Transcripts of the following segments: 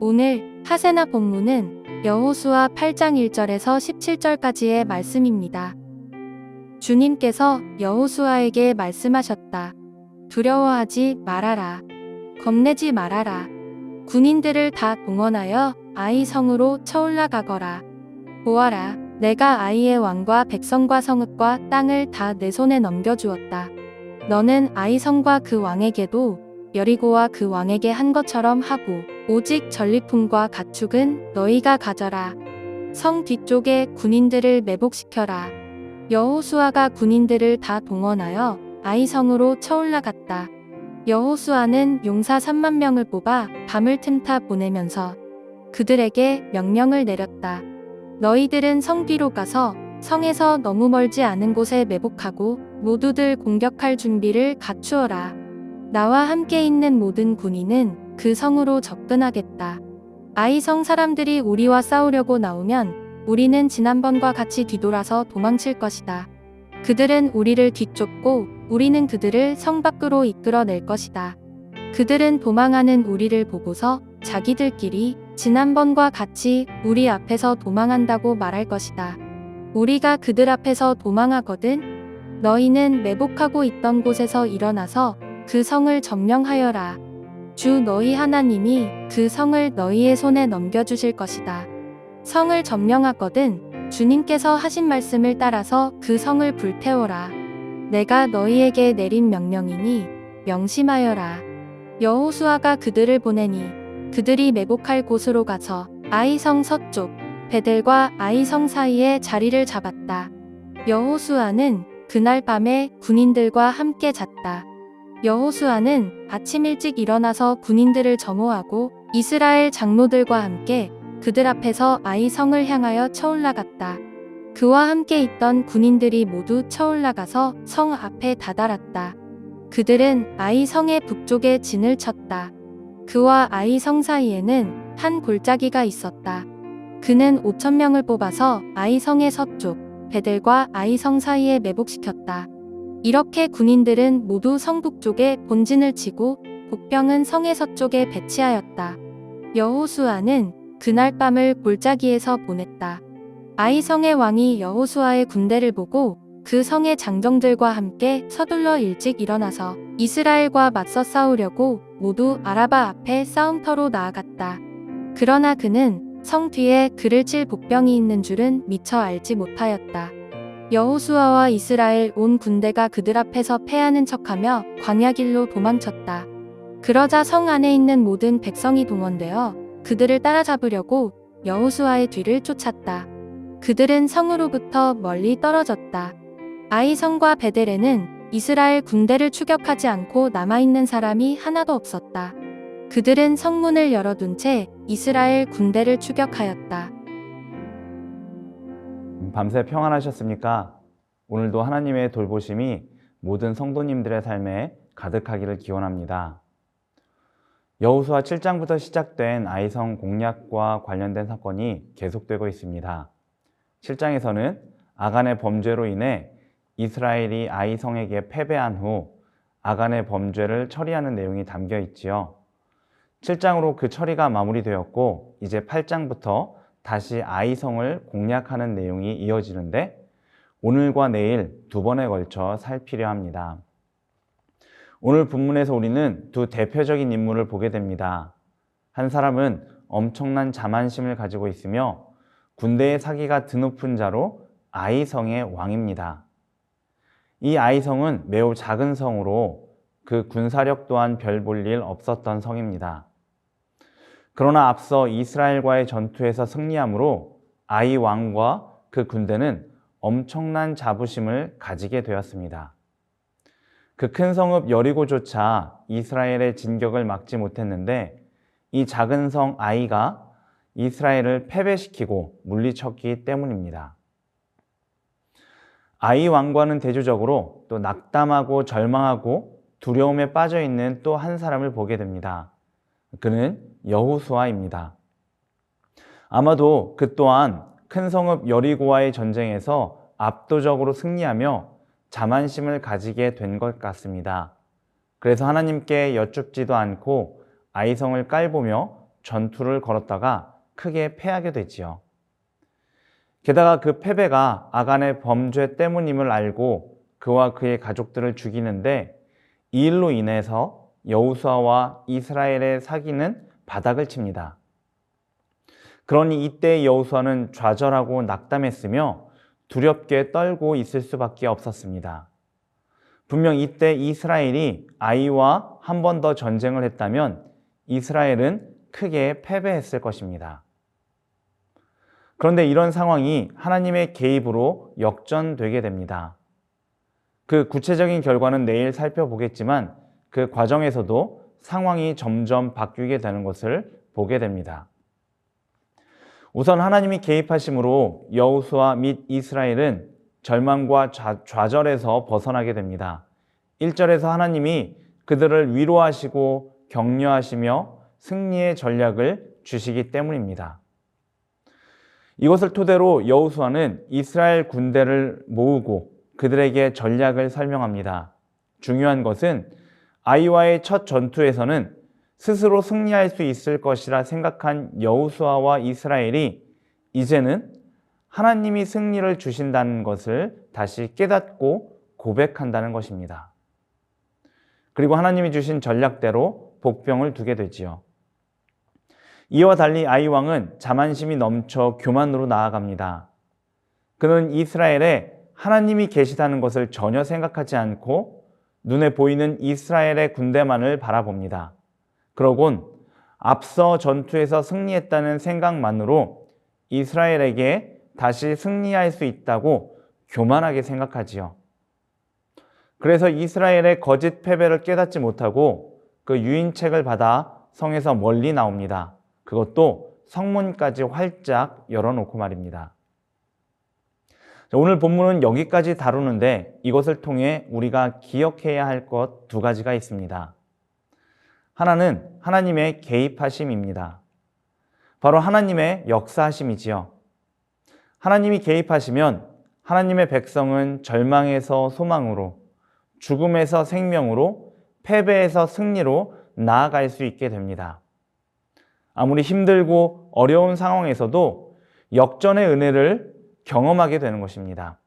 오늘 하세나 본문은 여호수아 8장 1절에서 17절까지의 말씀입니다. 주님께서 여호수아에게 말씀하셨다. 두려워하지 말아라. 겁내지 말아라. 군인들을 다 동원하여 아이 성으로 쳐올라 가거라. 보아라. 내가 아이의 왕과 백성과 성읍과 땅을 다 내 손에 넘겨주었다. 너는 아이 성과 그 왕에게도 여리고와 그 왕에게 한 것처럼 하고 오직 전리품과 가축은 너희가 가져라. 성 뒤쪽에 군인들을 매복시켜라. 여호수아가 군인들을 다 동원하여 아이성으로 쳐올라갔다. 여호수아는 용사 3만 명을 뽑아 밤을 틈타 보내면서 그들에게 명령을 내렸다. 너희들은 성 뒤로 가서 성에서 너무 멀지 않은 곳에 매복하고 모두들 공격할 준비를 갖추어라. 나와 함께 있는 모든 군인은 그 성으로 접근하겠다. 아이성 사람들이 우리와 싸우려고 나오면 우리는 지난번과 같이 뒤돌아서 도망칠 것이다. 그들은 우리를 뒤쫓고 우리는 그들을 성 밖으로 이끌어낼 것이다. 그들은 도망하는 우리를 보고서 자기들끼리 지난번과 같이 우리 앞에서 도망한다고 말할 것이다. 우리가 그들 앞에서 도망하거든 너희는 매복하고 있던 곳에서 일어나서 그 성을 점령하여라. 주 너희 하나님이 그 성을 너희의 손에 넘겨주실 것이다. 성을 점령하거든 주님께서 하신 말씀을 따라서 그 성을 불태워라. 내가 너희에게 내린 명령이니 명심하여라. 여호수아가 그들을 보내니 그들이 매복할 곳으로 가서 아이성 서쪽 베델과 아이성 사이에 자리를 잡았다. 여호수아는 그날 밤에 군인들과 함께 잤다. 여호수아는 아침 일찍 일어나서 군인들을 점호하고 이스라엘 장로들과 함께 그들 앞에서 아이 성을 향하여 쳐올라갔다. 그와 함께 있던 군인들이 모두 쳐올라가서 성 앞에 다다랐다. 그들은 아이 성의 북쪽에 진을 쳤다. 그와 아이 성 사이에는 한 골짜기가 있었다. 그는 5천 명을 뽑아서 아이 성의 서쪽 베델과 아이 성 사이에 매복시켰다. 이렇게 군인들은 모두 성북쪽에 본진을 치고 복병은 성의 서쪽에 배치하였다. 여호수아는 그날 밤을 골짜기에서 보냈다. 아이성의 왕이 여호수아의 군대를 보고 그 성의 장정들과 함께 서둘러 일찍 일어나서 이스라엘과 맞서 싸우려고 모두 아라바 앞에 싸움터로 나아갔다. 그러나 그는 성 뒤에 그를 칠 복병이 있는 줄은 미처 알지 못하였다. 여호수아와 이스라엘 온 군대가 그들 앞에서 패하는 척하며 광야길로 도망쳤다. 그러자 성 안에 있는 모든 백성이 동원되어 그들을 따라잡으려고 여호수아의 뒤를 쫓았다. 그들은 성으로부터 멀리 떨어졌다. 아이성과 베델에는 이스라엘 군대를 추격하지 않고 남아있는 사람이 하나도 없었다. 그들은 성문을 열어둔 채 이스라엘 군대를 추격하였다. 밤새 평안하셨습니까? 오늘도 하나님의 돌보심이 모든 성도님들의 삶에 가득하기를 기원합니다. 여호수아 7장부터 시작된 아이성 공략과 관련된 사건이 계속되고 있습니다. 7장에서는 아간의 범죄로 인해 이스라엘이 아이성에게 패배한 후 아간의 범죄를 처리하는 내용이 담겨 있지요. 7장으로 그 처리가 마무리되었고 이제 8장부터 다시 아이성을 공략하는 내용이 이어지는데 오늘과 내일 두 번에 걸쳐 살피려 합니다. 오늘 본문에서 우리는 두 대표적인 인물을 보게 됩니다. 한 사람은 엄청난 자만심을 가지고 있으며 군대의 사기가 드높은 자로 아이성의 왕입니다. 이 아이성은 매우 작은 성으로 그 군사력 또한 별 볼 일 없었던 성입니다. 그러나 앞서 이스라엘과의 전투에서 승리함으로 아이 왕과 그 군대는 엄청난 자부심을 가지게 되었습니다. 그 큰 성읍 여리고조차 이스라엘의 진격을 막지 못했는데 이 작은 성 아이가 이스라엘을 패배시키고 물리쳤기 때문입니다. 아이 왕과는 대조적으로 또 낙담하고 절망하고 두려움에 빠져 있는 또 한 사람을 보게 됩니다. 그는 여호수아입니다. 아마도 그 또한 큰 성읍 여리고와의 전쟁에서 압도적으로 승리하며 자만심을 가지게 된 것 같습니다. 그래서 하나님께 여쭙지도 않고 아이성을 깔보며 전투를 걸었다가 크게 패하게 되지요. 게다가 그 패배가 아간의 범죄 때문임을 알고 그와 그의 가족들을 죽이는데 이 일로 인해서 여우수아와 이스라엘의 사기는 바닥을 칩니다. 그러니 이때 여우수아는 좌절하고 낙담했으며 두렵게 떨고 있을 수밖에 없었습니다. 분명 이때 이스라엘이 아이와 한 번 더 전쟁을 했다면 이스라엘은 크게 패배했을 것입니다. 그런데 이런 상황이 하나님의 개입으로 역전되게 됩니다. 그 구체적인 결과는 내일 살펴보겠지만 그 과정에서도 상황이 점점 바뀌게 되는 것을 보게 됩니다. 우선 하나님이 개입하심으로 여우수아 및 이스라엘은 절망과 좌, 좌절에서 벗어나게 됩니다. 1절에서 하나님이 그들을 위로하시고 격려하시며 승리의 전략을 주시기 때문입니다. 이것을 토대로 여우수아는 이스라엘 군대를 모으고 그들에게 전략을 설명합니다. 중요한 것은 아이와의 첫 전투에서는 스스로 승리할 수 있을 것이라 생각한 여우수아와 이스라엘이 이제는 하나님이 승리를 주신다는 것을 다시 깨닫고 고백한다는 것입니다. 그리고 하나님이 주신 전략대로 복병을 두게 되지요. 이와 달리 아이왕은 자만심이 넘쳐 교만으로 나아갑니다. 그는 이스라엘에 하나님이 계시다는 것을 전혀 생각하지 않고 눈에 보이는 이스라엘의 군대만을 바라봅니다. 그러곤 앞서 전투에서 승리했다는 생각만으로 이스라엘에게 다시 승리할 수 있다고 교만하게 생각하지요. 그래서 이스라엘의 거짓 패배를 깨닫지 못하고 그 유인책을 받아 성에서 멀리 나옵니다. 그것도 성문까지 활짝 열어놓고 말입니다. 오늘 본문은 여기까지 다루는데 이것을 통해 우리가 기억해야 할 것 두 가지가 있습니다. 하나는 하나님의 개입하심입니다. 바로 하나님의 역사하심이지요. 하나님이 개입하시면 하나님의 백성은 절망에서 소망으로, 죽음에서 생명으로, 패배에서 승리로 나아갈 수 있게 됩니다. 아무리 힘들고 어려운 상황에서도 역전의 은혜를 경험하게 되는 것입니다.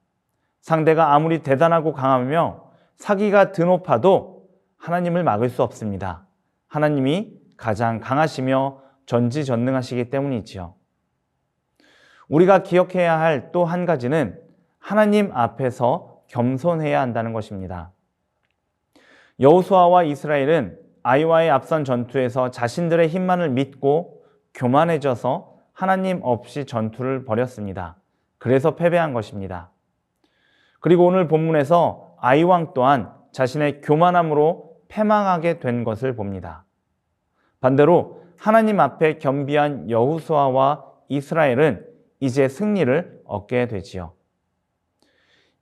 상대가 아무리 대단하고 강하며 사기가 드높아도 하나님을 막을 수 없습니다. 하나님이 가장 강하시며 전지전능하시기 때문이지요. 우리가 기억해야 할 또 한 가지는 하나님 앞에서 겸손해야 한다는 것입니다. 여호수아와 이스라엘은 아이와의 앞선 전투에서 자신들의 힘만을 믿고 교만해져서 하나님 없이 전투를 벌였습니다. 그래서 패배한 것입니다. 그리고 오늘 본문에서 아이왕 또한 자신의 교만함으로 패망하게 된 것을 봅니다. 반대로 하나님 앞에 겸비한 여후수아와 이스라엘은 이제 승리를 얻게 되지요.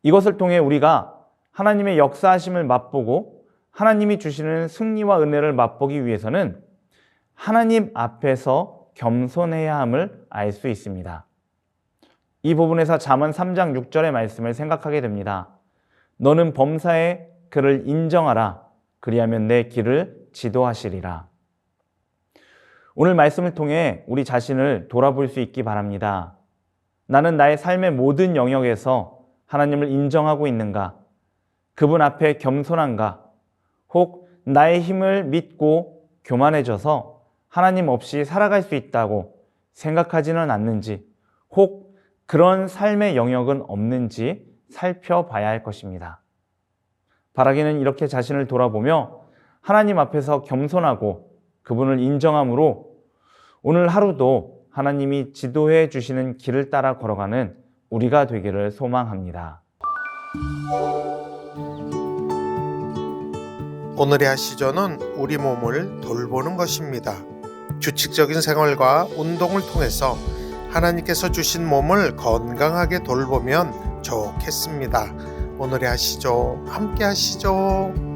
이것을 통해 우리가 하나님의 역사하심을 맛보고 하나님이 주시는 승리와 은혜를 맛보기 위해서는 하나님 앞에서 겸손해야 함을 알 수 있습니다. 이 부분에서 잠언 3장 6절의 말씀을 생각하게 됩니다. 너는 범사에 그를 인정하라. 그리하면 내 길을 지도하시리라. 오늘 말씀을 통해 우리 자신을 돌아볼 수 있기 바랍니다. 나는 나의 삶의 모든 영역에서 하나님을 인정하고 있는가? 그분 앞에 겸손한가? 혹 나의 힘을 믿고 교만해져서 하나님 없이 살아갈 수 있다고 생각하지는 않는지, 혹 그런 삶의 영역은 없는지 살펴봐야 할 것입니다. 바라기는 이렇게 자신을 돌아보며 하나님 앞에서 겸손하고 그분을 인정함으로 오늘 하루도 하나님이 지도해 주시는 길을 따라 걸어가는 우리가 되기를 소망합니다. 오늘의 하시조는 우리 몸을 돌보는 것입니다. 규칙적인 생활과 운동을 통해서 하나님께서 주신 몸을 건강하게 돌보면 좋겠습니다. 오늘의 하시죠. 함께 하시죠.